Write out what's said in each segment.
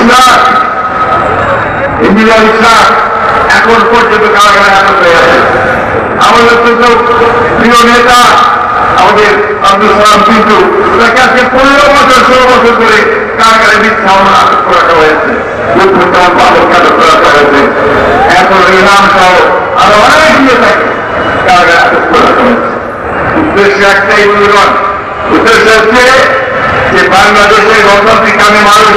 ইসলাম। Engineer ইসলাম এখন পর্যন্ত কারাগারে আটক হয়ে আছে? আমাদের অত্যন্ত প্রিয় নেতা আমাদের আব্দুল সালাম কিন্তু, তাকে আজকে পনেরো বছর, ষোলো বছর করে কারাগারে মিথ্যা আমরা আটক রাখা হয়েছে উদ্দেশ্য হচ্ছে যে বাংলাদেশের গণতান্ত্রিক কামে মানুষ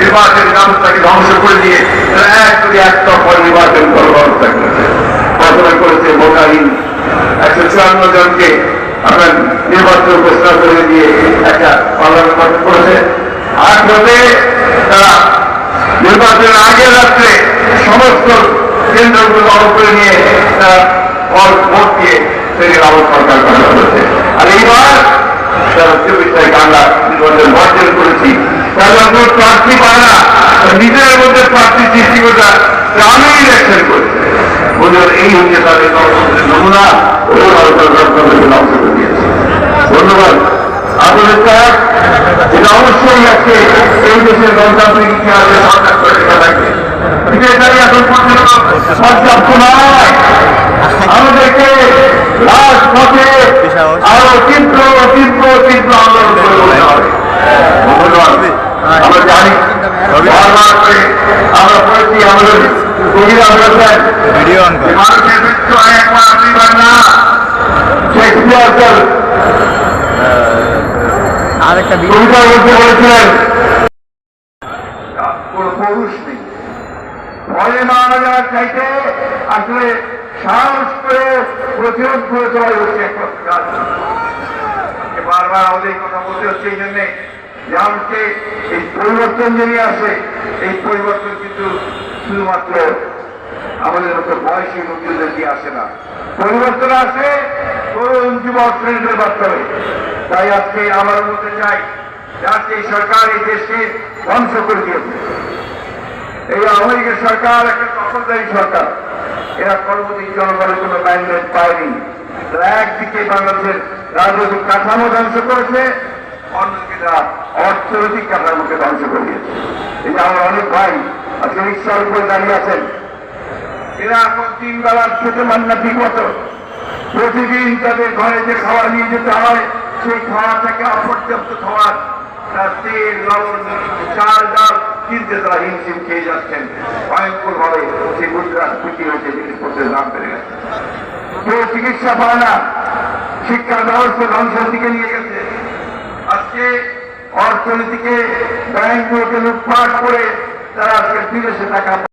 নির্বাচন ব্যবস্থাকে ধ্বংস করে দিয়ে তারা এক করে এক দফা নির্বাচন করার ব্যবস্থা করেছে। ঘোষণা করেছে ভোটারহীন একশো চুয়ান্ন জনকে আপনার নির্বাচন ঘোষণা করে দিয়ে একটা পার্লামেন্ট করেছে। আর হতে তারা নির্বাচনের আগে রাত্রে সমস্ত কেন্দ্রগুলো দখল করে নিয়ে তারা ভোট দিয়ে সেদিন আবার সরকার করেছে আর এইবার তারা চব্বিশ তারিখ আমরা নির্বাচন বর্জন করেছি তারা প্রার্থী পায় না। তারা নিজেদের মধ্যে প্রার্থী সৃষ্টি করে গ্রামে ইলেকশন করছে এই হচ্ছে তাদের নমুনা। আমাদেরকে রাজপথে আরও তীব্র তীব্র তীব্র আন্দোলন করে বলতে হবে ধন্যবাদ আমরা জানি বারবার করে আমরা পড়েছি আমাদের কবিরা বলেছেন ভিডিও অন কর। মানুষের মৃত্যু হয় একবার দুইবার না শেক্সপিয়ার স্যার আর একটা ভিডিও কবিতার মধ্যে বলেছিলেন কোন পুরুষ নেই। ভয়ে মারা যাওয়ার চাইতে আসলে সাহস করে প্রতিরোধ করে দেওয়াই হচ্ছে আজকে বারবার আমাদের কথা বলতে হচ্ছে, এই জন্যে যে এই পরিবর্তন যে নিয়ে আসে, এই পরিবর্তন কিন্তু শুধুমাত্র আমাদের মতো বয়সী লোকজনদের দিয়ে আসে না। পরিবর্তন আসে তরুণ যুবক শ্রেণীদের মাধ্যমে। তাই আজকে আমার বলতে চাই, আজকে এই সরকার এই দেশকে ধ্বংস করে দিয়েছে। এই আওয়ামী লীগের সরকার একটা দখলদারি সরকার। এরা কর্মদিন জনগণের কোনো ম্যান্ডেট পায়নি। তারা একদিকে বাংলাদেশের রাজনৈতিক কাঠামো ধ্বংস করেছে, অন্যদিকে তারা অর্থনৈতিক কাঠামোকে ধ্বংস করে দিয়েছে। এই যে আমার অনেক ভাই আজকে রিক্সার উপরে দাঁড়িয়ে আছেন। এরা এখন তিন বেলার খেতে মান না ঠিক মতো। প্রতিদিন তাদের ঘরে যে খাবার নিয়ে যেতে হয়, সেই খাওয়াটাকে অপর্যাপ্ত খাবার, তার তেল, লবণ, চাল, ডাল কিনতে তারা হিমশিম খেয়ে যাচ্ছেন। ভয়ঙ্কর ভাবে সেই মুদ্রাস্ফীতি হয়েছে, জিনিসপত্রের দাম বেড়ে গেছে। কেউ চিকিৎসা পায় না। শিক্ষা ব্যবস্থা ধ্বংসের দিকে নিয়ে গেছে। আজকে অর্থনীতিকে ব্যাংকগুলোকে লুটপাট করে তারা আজকে বিদেশে টাকা